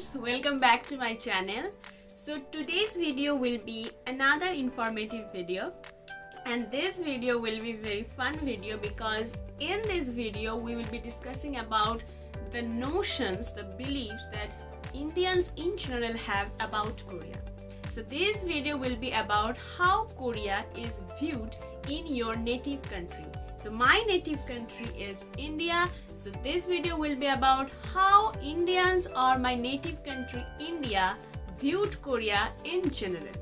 friends, welcome back to my channel. So today's video will be another informative video and this video will be very fun video because in this video we will be discussing about the notions, the beliefs that Indians in general have about Korea. So this video will be about how Korea is viewed in your native country. So my native country is India so this video will be about how Indians or my native country India viewed Korea in general.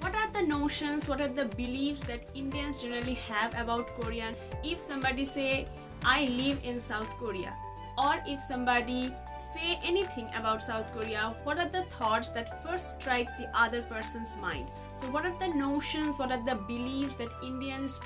What are the notions, what are the beliefs that Indians generally have about Korea? If somebody say, I live in South Korea, or if somebody say anything about South Korea, what are the thoughts that first strike the other person's mind? So what are the notions, what are the beliefs that Indians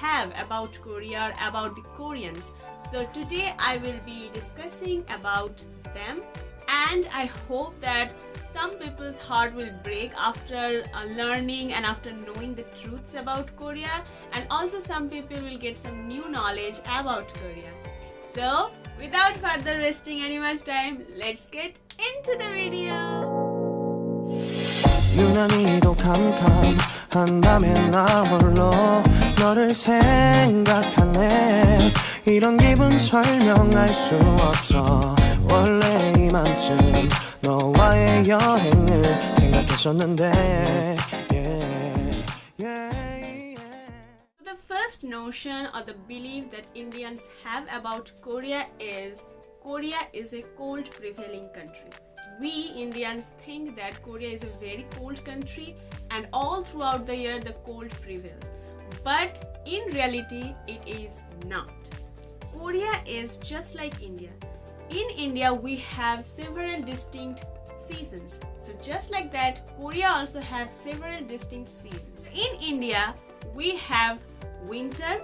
have about Korea or about the Koreans. So today I will be discussing about them and I hope that some people's heart will break after uh, learning and after knowing the truths about Korea and also some people will get some new knowledge about Korea. So without further wasting any much time, let's get into the video. 유난히도 캄캄한다면 나 홀로 너를 생각하네 이런 기분 설명할 수 없어 원래 이맘쯤 너와의 여행을 생각했었는데 yeah, yeah, yeah. The first notion or the belief that Indians have about Korea is Korea is a cold prevailing country. We Indians think that Korea is a very cold country and all throughout the year the cold prevails. But in reality, it is not. Korea is just like India. In India, we have several distinct seasons. So just like that, Korea also has several distinct seasons. In India, we have winter,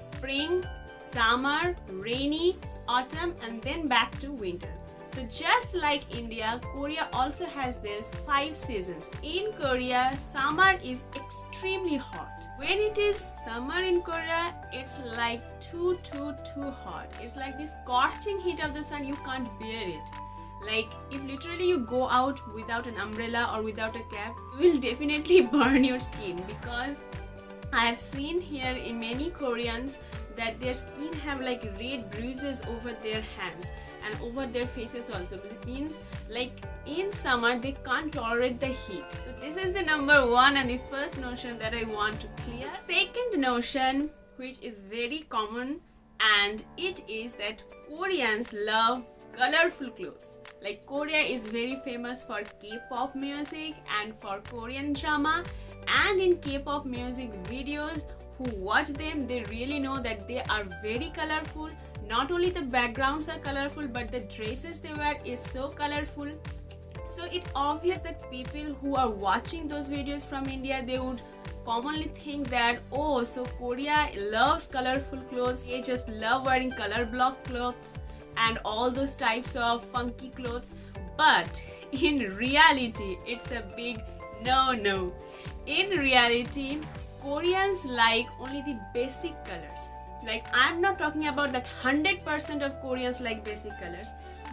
spring, summer, rainy, autumn, and then back to winter. So just like India, Korea also has this five seasons. In Korea, summer is extremely hot. When it is summer in Korea, it's like too too too hot. It's like this scorching heat of the sun, you can't bear it. Like if literally you go out without an umbrella or without a cap, you will definitely burn your skin because I have seen here in many Koreans that their skin have like red bruises over their hands and over their faces also. It means like in summer they can't tolerate the heat. So this is the number one and the first notion that i want to clear. Second notion which is very common and it is that koreans love colorful clothes. Like korea is very famous for k-pop music and for korean drama. And in k-pop music videos who watch them they really know that they are very colorful not only the backgrounds are colorful but the dresses they wear is so colorful. So it obvious that people who are watching those videos from india they would commonly think that oh so korea loves colorful clothes. They just love wearing color block clothes and all those types of funky clothes. But in reality it's a big no no in reality koreans like only the basic colors like i'm not talking about that 100% of koreans like basic colors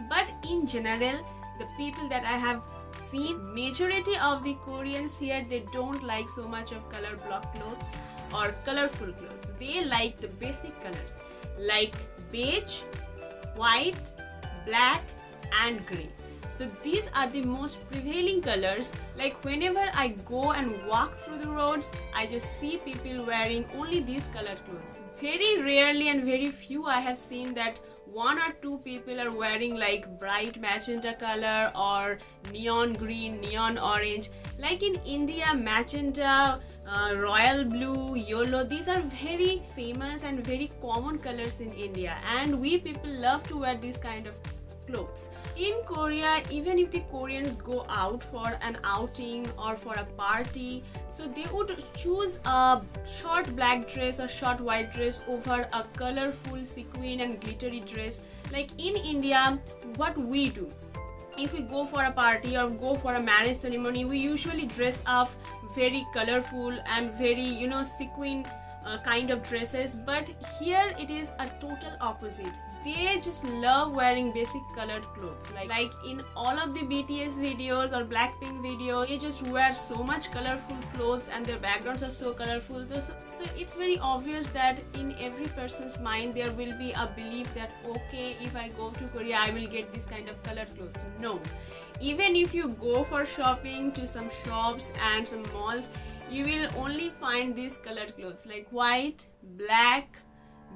but in general the people that i have seen majority of the koreans here they don't like so much of color block clothes or colorful clothes. They like the basic colors like beige white black and gray so these are the most prevailing colors. Like whenever i go and walk through the roads i just see people wearing only these colored clothes. Very rarely and very few i have seen that one or two people are wearing like bright magenta color or neon green neon orange. Like in india magenta uh, royal blue yellow these are very famous and very common colors in india. And we people love to wear these kind of clothes. In Korea, even if the Koreans go out for an outing or for a party, so they would choose a short black dress or short white dress over a colorful sequin and glittery dress. Like in India, what we do, if we go for a party or go for a marriage ceremony, we usually dress up very colorful and very, you know, sequin uh, kind of dresses but here it is a total opposite. They just love wearing basic colored clothes. Like like in all of the bts videos or blackpink video they just wear so much colorful clothes and their backgrounds are so colorful. So, so it's very obvious that in every person's mind there will be a belief that okay if i go to korea i will get this kind of colored clothes. No. Even if you go for shopping to some shops and some malls you will only find these colored clothes like white black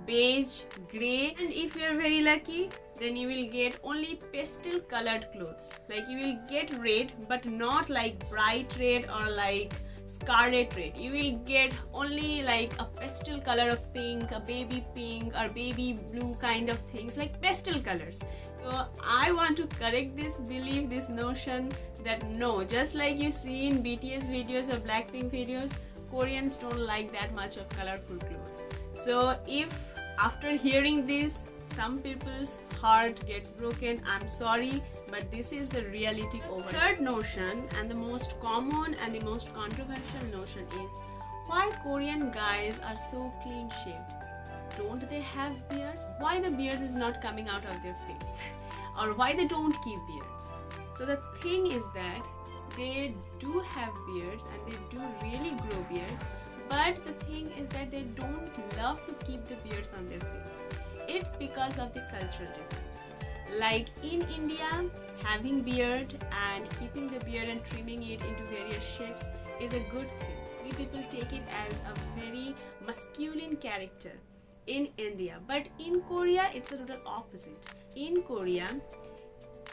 beige gray and if you're very lucky then you will get only pastel colored clothes. Like you will get red but not like bright red or like scarlet red. You will get only like a pastel color of pink a baby pink or baby blue kind of things like pastel colors so i want to correct this belief this notion that no just like you see in bts videos or blackpink videos koreans don't like that much of colorful clothes. So if after hearing this some people's heart gets broken i'm sorry but this is the reality over third notion and the most common and the most controversial notion is why korean guys are so clean shaved don't they have beards why the beards is not coming out of their face or why they don't keep beards so the thing is that they do have beards and they do really grow beards but the thing is that they don't love to keep the beards on their face. It's because of the cultural difference. Like in India, having beard and keeping the beard and trimming it into various shapes is a good thing. We people take it as a very masculine character in India. But in Korea, it's a total opposite. In Korea,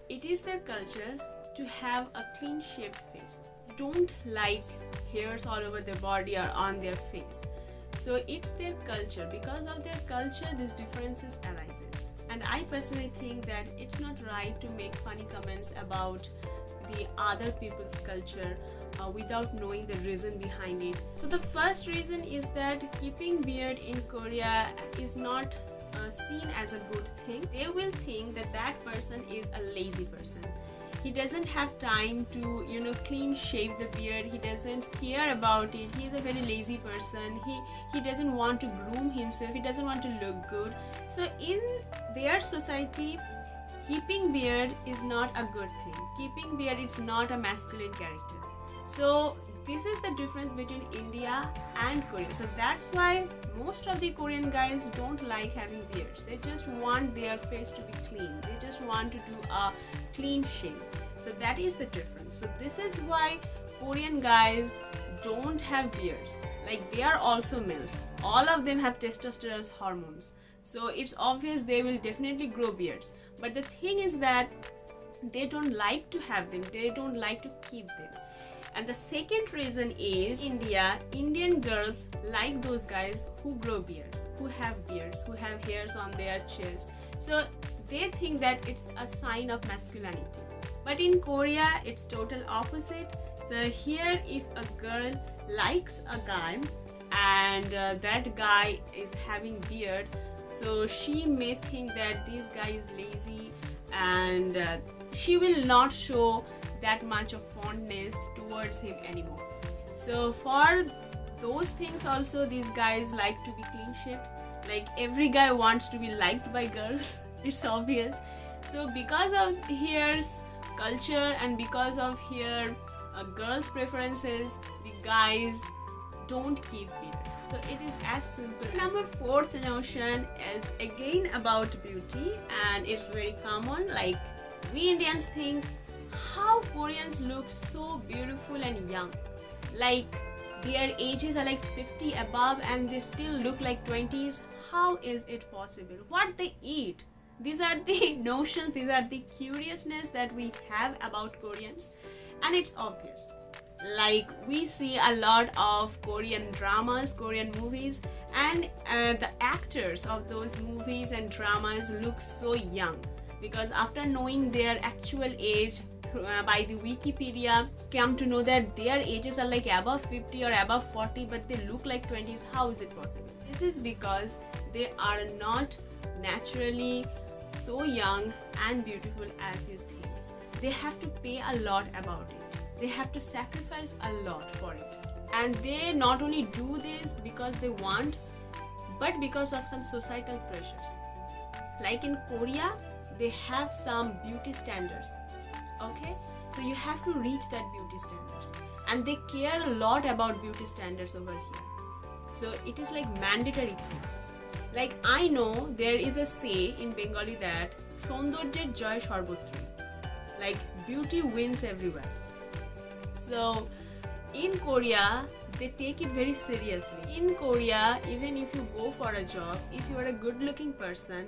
it is their culture to have a clean shaved face. Don't like hairs all over their body or on their face so it's their culture because of their culture these differences arises and i personally think that it's not right to make funny comments about the other people's culture uh, without knowing the reason behind it. So the first reason is that keeping beard in korea is not uh, seen as a good thing. They will think that that person is a lazy person. He doesn't have time to you know clean shave the beard. He doesn't care about it. He's a very lazy person. He he doesn't want to groom himself. He doesn't want to look good. So in their society keeping beard is not a good thing. Keeping beard is not a masculine character so this is the difference between india and korea. So that's why most of the korean guys don't like having beards. They just want their face to be clean. They just want to do a clean shave so that is the difference. So this is why korean guys don't have beards. Like they are also males. All of them have testosterone hormones. So it's obvious they will definitely grow beards. But the thing is that they don't like to have them. They don't like to keep them and the second reason is india indian girls like those guys who grow beards who have beards who have hairs on their chest. So they think that it's a sign of masculinity. But in korea it's total opposite. So here if a girl likes a guy and uh, that guy is having beard so she may think that this guy is lazy and uh, she will not show that much of fondness towards him anymore. So for those things also these guys like to be clean shaved like every guy wants to be liked by girls. It's obvious. So because of here's culture and because of here uh, girls preferences the guys don't keep beards. So it is as simple number fourth notion is again about beauty and it's very common. Like we indians think how koreans look so beautiful and young. Like their ages are like 50 above and they still look like 20s how is it possible? What they eat? These are the notions these are the curiousness that we have about koreans. And it's obvious. Like we see a lot of korean dramas korean movies and uh, the actors of those movies and dramas look so young. Because after knowing their actual age uh, by the wikipedia come to know that their ages are like above 50 or above 40 but they look like 20s how is it possible this is because they are not naturally so young and beautiful as you think. They have to pay a lot about it. They have to sacrifice a lot for it. And they not only do this because they want, but because of some societal pressures. Like in Korea, they have some beauty standards Okay, so you have to reach that beauty standards, and they care a lot about beauty standards over here. So it is like mandatory thing. Like I know there is a say in Bengali that সৌন্দর্যের জয় সর্বত্রই like beauty wins everywhere so in korea they take it very seriously in korea even if you go for a job if you are a good looking person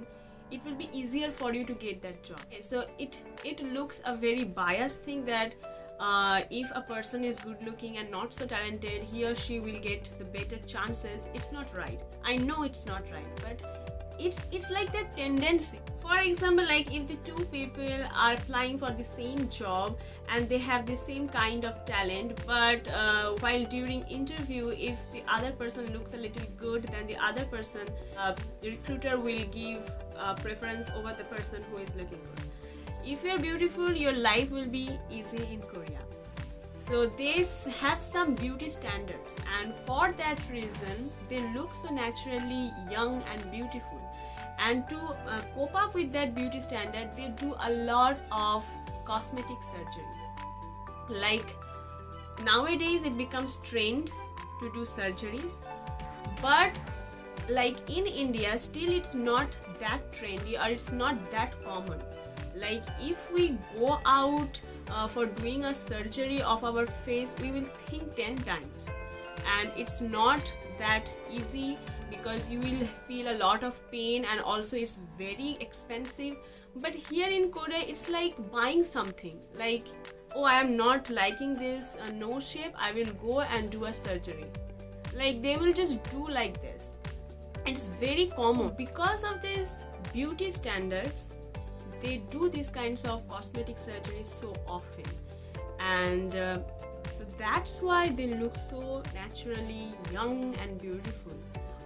it will be easier for you to get that job. Okay, so it it looks a very biased thing that uh, if a person is good looking and not so talented he or she will get the better chances. It's not right. I know it's not right but it's it's like that tendency. For example like if the two people are applying for the same job and they have the same kind of talent but uh, while during interview if the other person looks a little good then the other person uh, the recruiter will give uh, preference over the person who is looking good. If you're beautiful your life will be easy in korea so they have some beauty standards and for that reason they look so naturally young and beautiful. And to uh, cope up with that beauty standard they do a lot of cosmetic surgery. Like nowadays it becomes trend to do surgeries but like in india still it's not that trendy or it's not that common. Like if we go out uh, for doing a surgery of our face we will think 10 times. And it's not that easy because you will feel a lot of pain and also it's very expensive. But here in korea it's like buying something. Like oh i am not liking this uh, nose shape i will go and do a surgery. Like they will just do like this. It's very common. Because of these beauty standards they do these kinds of cosmetic surgeries so often. And uh, so that's why they look so naturally young and beautiful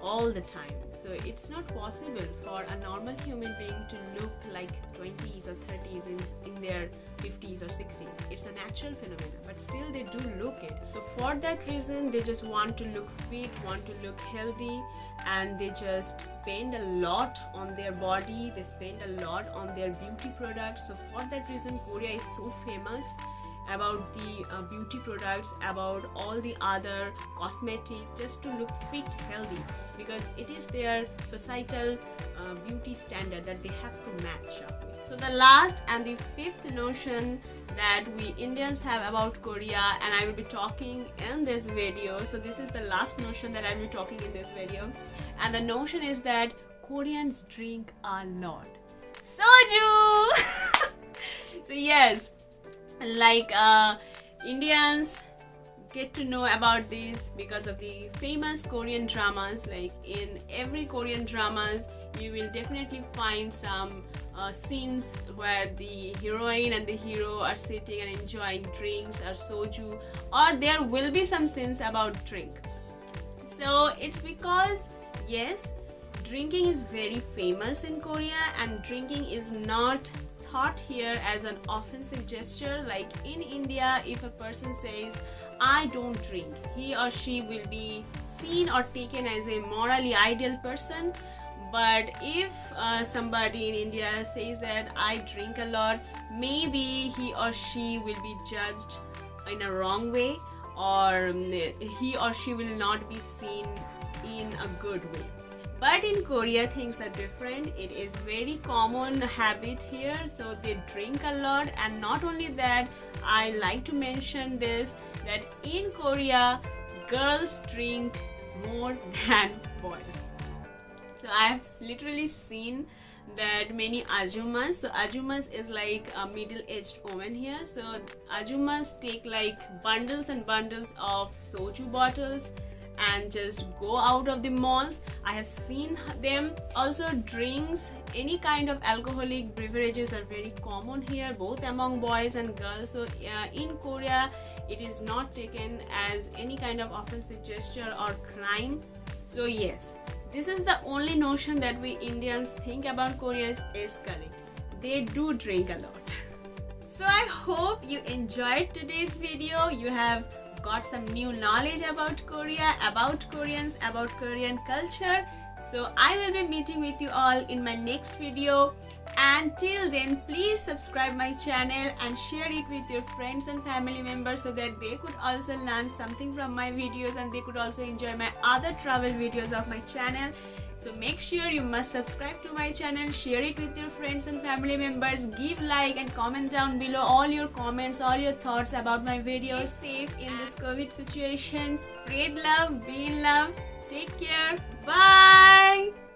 all the time. So it's not possible for a normal human being to look like 20s or 30s in, in their 50s or 60s it's a natural phenomenon but still they do look it. So for that reason they just want to look fit want to look healthy and they just spend a lot on their body. They spend a lot on their beauty products. So for that reason korea is so famous about the uh, beauty products about all the other cosmetic just to look fit healthy. Because it is their societal uh, beauty standard that they have to match up so the last and the fifth notion that we indians have about korea and i will be talking in this video. So this is the last notion that i will be talking in this video. And the notion is that koreans drink a lot. Soju! So yes like uh, indians get to know about this because of the famous korean dramas. Like in every korean dramas you will definitely find some uh, scenes where the heroine and the hero are sitting and enjoying drinks or soju or there will be some scenes about drink. So it's because yes drinking is very famous in korea and drinking is not thought here as an offensive gesture like in india if a person says i don't drink he or she will be seen or taken as a morally ideal person. But if uh, somebody in india says that i drink a lot maybe he or she will be judged in a wrong way or um, he or she will not be seen in a good way but in korea things are different. It is very common habit here so they drink a lot. And not only that i like to mention this that in korea girls drink more than boys. So i've literally seen that many ajumas. So ajumas is like a middle-aged woman here. So ajumas take like bundles and bundles of soju bottles and just go out of the malls. I have seen them. Also drinks any kind of alcoholic beverages are very common here both among boys and girls. So uh, in korea it is not taken as any kind of offensive gesture or crime. So yes this is the only notion that we indians think about korea is, is correct they do drink a lot. So i hope you enjoyed today's video. You have got some new knowledge about korea about koreans about korean culture So I will be meeting with you all in my next video. And till then, please subscribe my channel and share it with your friends and family members so that they could also learn something from my videos and they could also enjoy my other travel videos of my channel. So make sure you must subscribe to my channel, share it with your friends and family members, give like and comment down below all your comments, all your thoughts about my videos. Stay safe in this COVID situation. Spread love, be in love. Take care. Bye.